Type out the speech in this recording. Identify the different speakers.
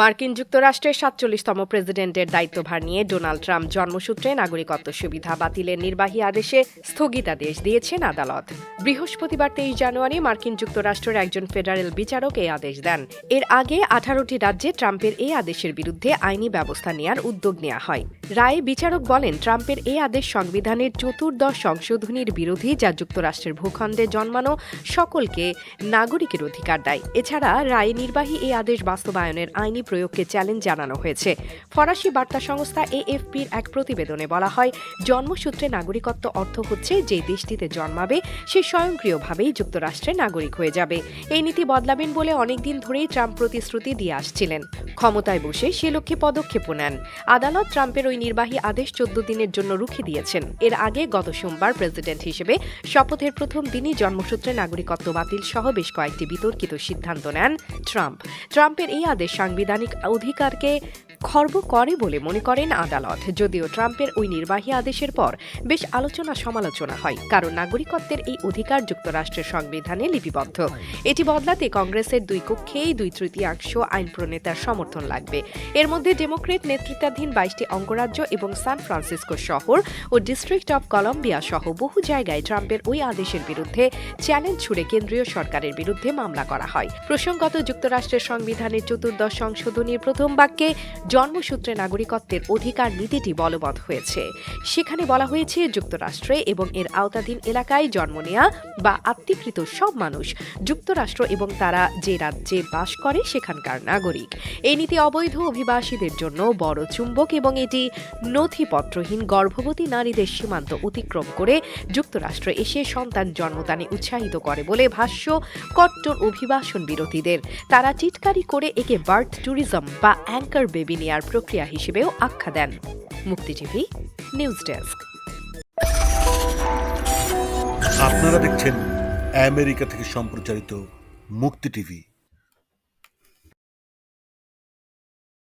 Speaker 1: মার্কিন যুক্তরাষ্ট্রের সাতচল্লিশতম প্রেসিডেন্টের দায়িত্বভার নিয়ে ডোনাল্ড ট্রাম্প জন্মসূত্রে নাগরিকত্ব সুবিধা বাতিলের নির্বাহী আদেশে স্থগিতাদেশ দিয়েছেন আদালত। বৃহস্পতিবার তেইশ জানুয়ারি মার্কিন যুক্তরাষ্ট্রের একজন ফেডারেল বিচারক এই আদেশ দেন। এর আগে আঠারোটি রাজ্যে ট্রাম্পের এই আদেশের বিরুদ্ধে আইনি ব্যবস্থা নেওয়ার উদ্যোগ নেওয়া হয়। রায়ে বিচারক বলেন, ট্রাম্পের এই আদেশ সংবিধানের চতুর্দশ সংশোধনীর বিরোধী যা যুক্তরাষ্ট্রের ভূখণ্ডে জন্মানো সকলকে নাগরিকের অধিকার দেয়। এছাড়া রায়ে নির্বাহী এই আদেশ বাস্তবায়নের আইনি প্রয়োগকে চ্যালেঞ্জ জানানো হয়েছে। ফরাসি বার্তা সংস্থা এএফপির এক প্রতিবেদনে বলা হয়, জন্মসূত্রে নাগরিকত্ব অর্থ হচ্ছে যে দেশটিতে জন্মাবে, সে স্বয়ংক্রিয়ভাবেই যুক্তরাষ্ট্রের নাগরিক হয়ে যাবে। এই নীতি বদলাবেন বলে অনেকদিন ধরেই ট্রাম্প প্রতিশ্রুতি দিয়ে আসছিলেন। ক্ষমতায় বসে সে লক্ষ্যে পদক্ষেপও নেন। আদালত ট্রাম্পের ওই নির্বাহী আদেশ চোদ্দ দিনের জন্য রুখে দিয়েছেন। এর আগে গত সোমবার প্রেসিডেন্ট হিসেবে শপথের প্রথম দিনই জন্মসূত্রে নাগরিকত্ব বাতিল সহ বেশ কয়েকটি বিতর্কিত সিদ্ধান্ত নেন ট্রাম্প। ট্রাম্পের এই আদেশ সাংবিধানিক অধিকারকে খর্ব করে বলে মনে করেন আদালত। যদিও ট্রাম্পের ওই নির্বাহী আদেশের পর বেশ আলোচনা সমালোচনা হয়, কারণ নাগরিকত্বের এই অধিকার যুক্তরাষ্ট্রের সংবিধানে লিপিবদ্ধ। এটি বদলাতে কংগ্রেসের দুই কক্ষেই দুই তৃতীয়াংশ আইন প্রণেতার সমর্থন লাগবে। এর মধ্যে ডেমোক্রেট নেতৃত্বাধীন বাইশটি অঙ্গরাজ্য এবং সান ফ্রান্সিসকো শহর ও ডিস্ট্রিক্ট অব কলম্বিয়া সহ বহু জায়গায় ট্রাম্পের ওই আদেশের বিরুদ্ধে চ্যালেঞ্জ ছুড়ে কেন্দ্রীয় সরকারের বিরুদ্ধে মামলা করা হয়। প্রসঙ্গত যুক্তরাষ্ট্রের সংবিধানের চতুর্দশ সংশোধনীর প্রথম বাক্যে জন্মসূত্রে নাগরিকত্বের অধিকার নীতিটি বলবৎ হয়েছে। সেখানে বলা হয়েছে, যুক্তরাষ্ট্রে এবং এর আওতাধীন এলাকায় জন্ম নেয়া বা আত্মীকৃত সব মানুষ যুক্তরাষ্ট্র এবং তারা যে রাজ্যে বাস করে সেখানকার নাগরিক। এই নীতি অবৈধ অভিবাসীদের জন্য বড় চুম্বক এবং এটি নথিপত্রহীন গর্ভবতী নারীদের সীমান্ত অতিক্রম করে যুক্তরাষ্ট্রে এসে সন্তান জন্মদানে উৎসাহিত করে বলে ভাষ্য কট্টর অভিবাসন বিরোধীদের। তারা চিৎকারি করে একে বার্থ ট্যুরিজম বা অ্যাঙ্কার বেবি নেয়ার প্রক্রিয়া হিসেবেও আখ্যা দেন। মুক্তিজীবী, নিউজ ডেস্ক।
Speaker 2: আপনারা দেখছেন আমেরিকা থেকে সম্প্রচারিত মুক্তি টিভি।